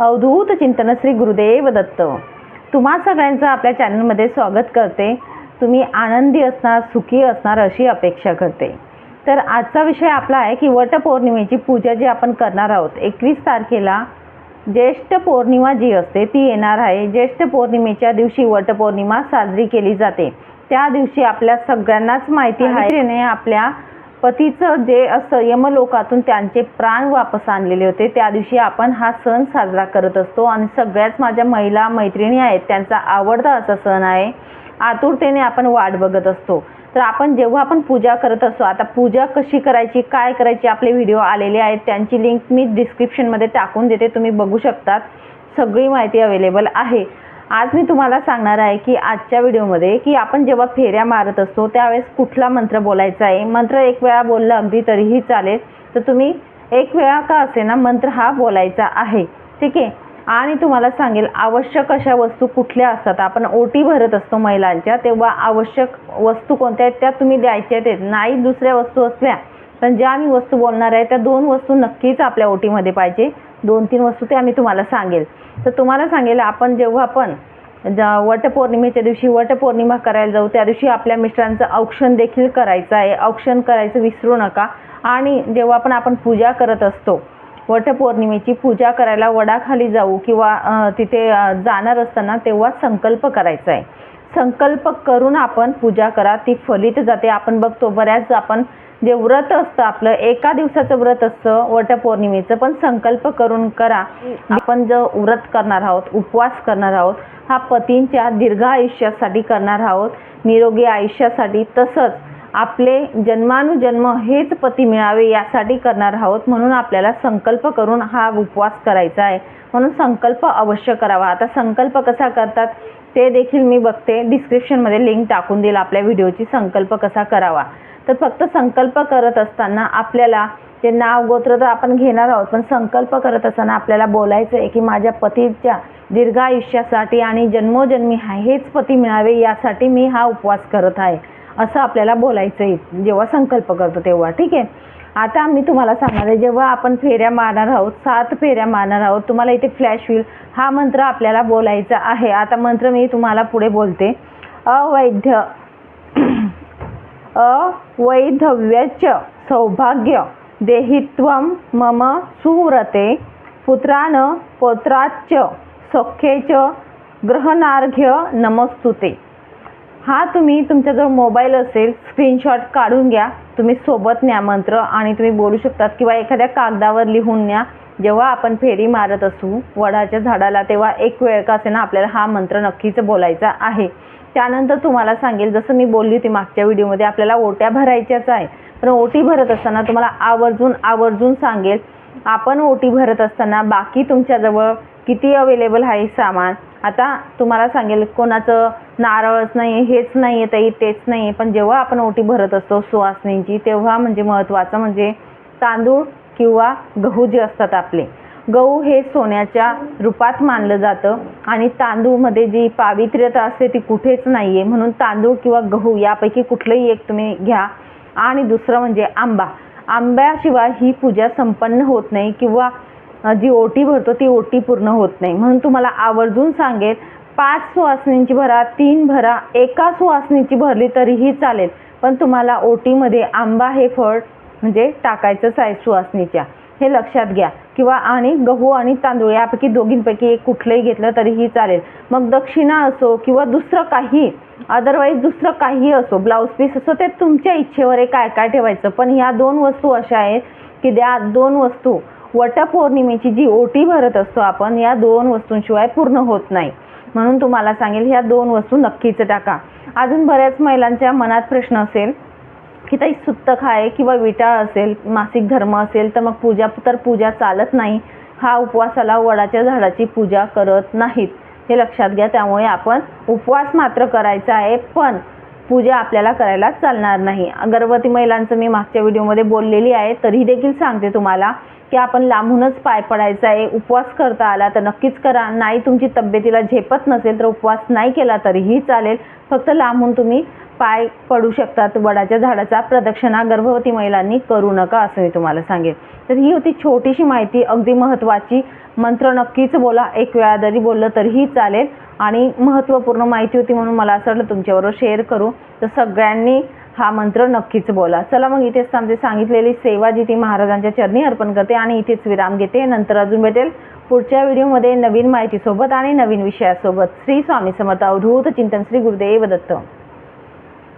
अवधूत चिंतन श्री गुरुदेव दत्त. तुम्हा सगळ्यांचं आपल्या चॅनलमध्ये स्वागत करते. तुम्ही आनंदी असणार सुखी असणार अशी अपेक्षा करते. तर आजचा विषय आपला आहे की वटपौर्णिमेची पूजा जी आपण करणार आहोत एकवीस तारखेला ज्येष्ठ पौर्णिमा जी असते ती येणार आहे. ज्येष्ठ पौर्णिमेच्या दिवशी वटपौर्णिमा साजरी केली जाते. त्या दिवशी आपल्या सगळ्यांनाच माहिती आहे. आपल्या पतीचं जे असं यमलोकातून त्यांचे प्राण वापस आणलेले होते त्या दिवशी आपण हा सण साजरा करत असतो आणि सगळ्याच माझ्या महिला मैत्रिणी आहेत त्यांचा आवडता असा सण आहे आतुरतेने आपण वाट बघत असतो. तर आपण जेव्हा आपण पूजा करत असतो आता पूजा कशी करायची काय करायची आपले व्हिडिओ आलेले आहेत त्यांची लिंक मी डिस्क्रिप्शनमध्ये टाकून देते तुम्ही बघू शकतात. सगळी माहिती अवेलेबल आहे. आज मी तुम्हाला सांगणार आहे की आजच्या व्हिडिओमध्ये की आपण जेव्हा फेऱ्या मारत असतो त्यावेळेस कुठला मंत्र बोलायचा आहे? मंत्र एक वेळा बोललं अगदी तरीही चालेल. तर तुम्ही एक वेळा का असे ना मंत्र हा बोलायचा आहे. ठीक आहे? आणि तुम्हाला सांगेल आवश्यक अशा वस्तू कुठल्या असतात? आपण ओटी भरत असतो महिलांच्या तेव्हा आवश्यक वस्तू कोणत्या आहेत? त्या तुम्ही द्यायच्या आहेत. नाही दुसऱ्या वस्तू असल्या पण ज्या मी वस्तू बोलणार आहे त्या दोन वस्तू नक्कीच आपल्या ओटीमध्ये पाहिजे. दोन तीन वस्तू ते आम्ही तुम्हाला सांगेल. तर तुम्हाला सांगेल आपण जेव्हा आपण ज- वटपौर्णिमेच्या दिवशी वटपौर्णिमा करायला जाऊ त्या दिवशी आपल्या मिस्टरांचं औक्षण देखील करायचं आहे. औक्षण करायचं विसरू नका. आणि जेव्हा पण आपण पूजा करत असतो वटपौर्णिमेची पूजा करायला वडाखाली जाऊ किंवा तिथे जाणार असताना तेव्हा संकल्प करायचा आहे. संकल्प करून आपण पूजा करा ती फलित जाते. आपण बघतो बऱ्याच आपण जे व्रत असतं आपलं एका दिवसाचं व्रत असतं वटपौर्णिमेचं पण संकल्प करून करा. आपण जो व्रत करणार आहोत उपवास करणार आहोत हा पतींच्या दीर्घ आयुष्यासाठी करणार आहोत निरोगी आयुष्यासाठी. तसंच आपले जन्मानुजन्म हेच पती मिळावे यासाठी करणार आहोत म्हणून आपल्याला संकल्प करून हा उपवास करायचा आहे. म्हणून संकल्प अवश्य करावा. आता संकल्प कसा करतात? ते देखील मी बघते. डिस्क्रिप्शनमध्ये लिंक टाकून देईल आपल्या व्हिडिओची संकल्प कसा करावा? तर फक्त संकल्प करत असताना आपल्याला ते नाव गोत्र तर आपण घेणार आहोत पण संकल्प करत असताना आपल्याला बोलायचं आहे की माझ्या पतीच्या दीर्घ आयुष्यासाठी आणि जन्मोजन्मी हा- हेच पती मिळावे यासाठी मी हा उपवास करत आहे. असं आपल्याला बोलायचं आहे जेव्हा संकल्प करतो तेव्हा. ठीक आहे? आता आम्ही तुम्हाला सांगणार आहे जेव्हा आपण फेऱ्या मारणार आहोत सात फेऱ्या मारणार आहोत तुम्हाला इथे फ्लॅश होईल हा मंत्र आपल्याला बोलायचा आहे. आता मंत्र मी तुम्हाला पुढे बोलते. अवैध अवैधव्यच सौभाग्य देहित्वं मम सुव्रते पुत्रान पौत्राच्च सख्येच ग्रहणार्घ्य नमस्तुते. हा तुम्ही तुमच्याजवळ मोबाईल असेल स्क्रीनशॉट काढून घ्या. तुम्ही सोबत न्या मंत्र आणि तुम्ही बोलू शकतात किंवा एखाद्या कागदावर लिहून न्या. जेव्हा आपण फेरी मारत असू वडाच्या झाडाला तेव्हा एक वेळ का असे ना आपल्याला हा मंत्र नक्कीच बोलायचा आहे. त्यानंतर तुम्हाला सांगेल जसं मी बोलली होती मागच्या व्हिडिओमध्ये आपल्याला ओट्या भरायच्याच आहे. पण ओटी भरत असताना तुम्हाला आवर्जून आवर्जून सांगेल आपण ओटी भरत असताना बाकी तुमच्याजवळ किती अवेलेबल आहे सामान? आता तुम्हाला सांगेल कोणाचं नारळच नाही आहे हेच नाही आहे ताई तेच नाही आहे पण जेव्हा आपण ओटी भरत असतो सुवासनींची तेव्हा म्हणजे महत्त्वाचं म्हणजे तांदूळ किंवा गहू जे असतात आपले. गहू हे सोन्याच्या रूपात मानलं जातं आणि तांदूळमध्ये जी पावित्र्यता असते ती कुठेच नाही आहे म्हणून तांदूळ किंवा गहू यापैकी कुठलंही एक तुम्ही घ्या. आणि दुसरं म्हणजे आंबा. आंब्याशिवाय ही पूजा संपन्न होत नाही किंवा जी ओटी भरतो ती ओटी पूर्ण होत नाही. म्हणून तुम्हाला आवर्जून सांगेल पाच सुवासनींची भरा तीन भरा एका सुवासनीची भरली तरीही चालेल. पण तुम्हाला ओटीमध्ये आंबा हे फळ म्हणजे टाकायचंच आहे सुवासनीच्या. हे लक्षात घ्या. किंवा आणि गहू आणि तांदूळ यापैकी दोघींपैकी एक कुठलंही घेतलं तरीही चालेल. मग दक्षिणा असो किंवा दुसरं काही अदरवाईज दुसरं काही असो ब्लाऊज पीस असो ते तुमच्या इच्छेवर आहे काय काय ठेवायचं. पण ह्या दोन वस्तू अशा आहेत की त्या दोन वस्तू वटपौर्णिमेची जी ओटी भरत असतो आपण या दोन वस्तूंशिवाय पूर्ण होत नाही. म्हणून तुम्हाला सांगेल ह्या दोन वस्तू नक्कीच टाका. अजून बऱ्याच महिलांच्या मनात प्रश्न असेल की ताई सुत्तक आहे किंवा विटाळ असेल मासिक धर्म असेल तर मग पूजा तर पूजा चालत नाही. हा उपवासाला वडाच्या झाडाची पूजा करत नाहीत. हे लक्षात घ्या त्यामुळे आपण उपवास मात्र करायचा आहे पण पूजा आपल्याला करायला चालणार नाही. गर्भवती महिलांचं मी मागच्या व्हिडिओमध्ये बोललेली आहे तरी देखील सांगते तुम्हाला की आपण लांबूनच पाय पडायचा आहे उपवास करता आला तर नक्कीच करा. नाही तुमची तब्येतीला झेपत नसेल तर उपवास नाही केला तरीही चालेल. फक्त लांबून तुम्ही पाय पडू शकतात. वडाच्या झाडाचा प्रदक्षिणा गर्भवती महिलांनी करू नका असं मी तुम्हाला सांगेन. तर ही होती छोटीशी माहिती अगदी महत्त्वाची. मंत्र नक्कीच बोला एक वेळा जरी बोललं तरीही चालेल. आणि महत्त्वपूर्ण माहिती होती म्हणून मला असं वाटलं तुमच्याबरोबर शेअर करू. तर सगळ्यांनी हा मंत्र नक्कीच बोला. चला मग इथेच आमची सांगितलेली सेवा जी ती महाराजांच्या चरणी अर्पण करते आणि इथेच विराम घेते. नंतर अजून भेटेल पुढच्या व्हिडिओमध्ये नवीन माहितीसोबत आणि नवीन विषयासोबत. श्री स्वामी समर्थ. अवधूत चिंतन श्री गुरुदेव दत्त.